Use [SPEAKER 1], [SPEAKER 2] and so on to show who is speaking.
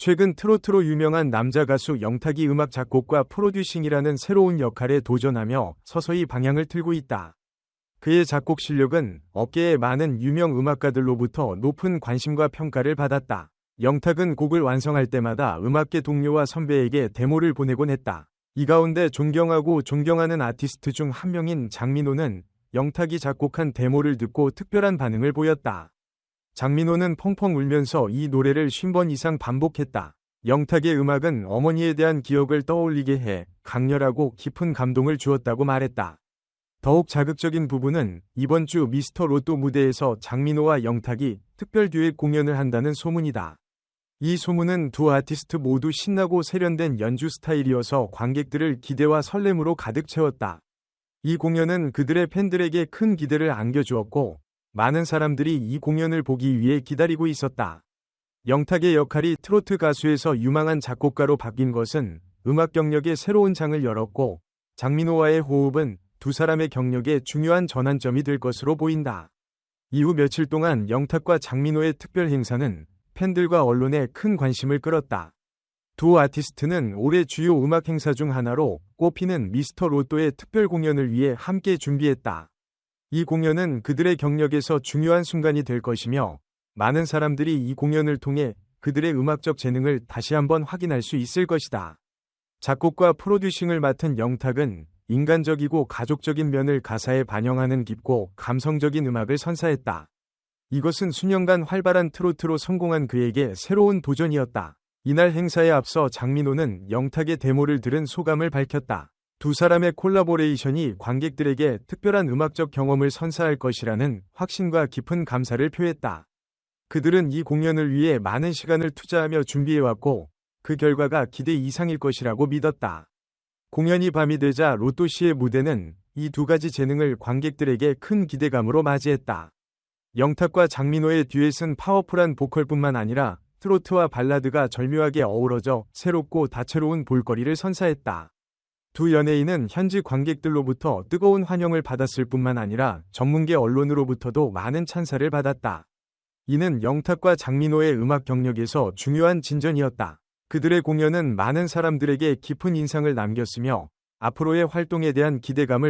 [SPEAKER 1] 최근 트로트로 유명한 남자 가수 영탁이 음악 작곡과 프로듀싱이라는 새로운 역할에 도전하며 서서히 방향을 틀고 있다. 그의 작곡 실력은 업계의 많은 유명 음악가들로부터 높은 관심과 평가를 받았다. 영탁은 곡을 완성할 때마다 음악계 동료와 선배에게 데모를 보내곤 했다. 이 가운데 존경하고 존경하는 아티스트 중 한 명인 장민호는 영탁이 작곡한 데모를 듣고 특별한 반응을 보였다. 장민호는 펑펑 울면서 이 노래를 50번 이상 반복했다. 영탁의 음악은 어머니에 대한 기억을 떠올리게 해 강렬하고 깊은 감동을 주었다고 말했다. 더욱 자극적인 부분은 이번 주 미스터 로또 무대에서 장민호와 영탁이 특별 듀엣 공연을 한다는 소문이다. 이 소문은 두 아티스트 모두 신나고 세련된 연주 스타일이어서 관객들을 기대와 설렘으로 가득 채웠다. 이 공연은 그들의 팬들에게 큰 기대를 안겨주었고 많은 사람들이 이 공연을 보기 위해 기다리고 있었다. 영탁의 역할이 트로트 가수에서 유망한 작곡가로 바뀐 것은 음악 경력의 새로운 장을 열었고 장민호와의 호흡은 두 사람의 경력에 중요한 전환점이 될 것으로 보인다. 이후 며칠 동안 영탁과 장민호의 특별 행사는 팬들과 언론에 큰 관심을 끌었다. 두 아티스트는 올해 주요 음악 행사 중 하나로 꼽히는 미스터 로또의 특별 공연을 위해 함께 준비했다. 이 공연은 그들의 경력에서 중요한 순간이 될 것이며 많은 사람들이 이 공연을 통해 그들의 음악적 재능을 다시 한번 확인할 수 있을 것이다. 작곡과 프로듀싱을 맡은 영탁은 인간적이고 가족적인 면을 가사에 반영하는 깊고 감성적인 음악을 선사했다. 이것은 수년간 활발한 트로트로 성공한 그에게 새로운 도전이었다. 이날 행사에 앞서 장민호는 영탁의 데모를 들은 소감을 밝혔다. 두 사람의 콜라보레이션이 관객들에게 특별한 음악적 경험을 선사할 것이라는 확신과 깊은 감사를 표했다. 그들은 이 공연을 위해 많은 시간을 투자하며 준비해왔고 그 결과가 기대 이상일 것이라고 믿었다. 공연이 밤이 되자 로또 씨의 무대는 이 두 가지 재능을 관객들에게 큰 기대감으로 맞이했다. 영탁과 장민호의 듀엣은 파워풀한 보컬뿐만 아니라 트로트와 발라드가 절묘하게 어우러져 새롭고 다채로운 볼거리를 선사했다. 두 연예인은 현지 관객들로부터 뜨거운 환영을 받았을 뿐만 아니라 전문계 언론으로부터도 많은 찬사를 받았다. 이는 영탁과 장민호의 음악 경력에서 중요한 진전이었다. 그들의 공연은 많은 사람들에게 깊은 인상을 남겼으며 앞으로의 활동에 대한 기대감을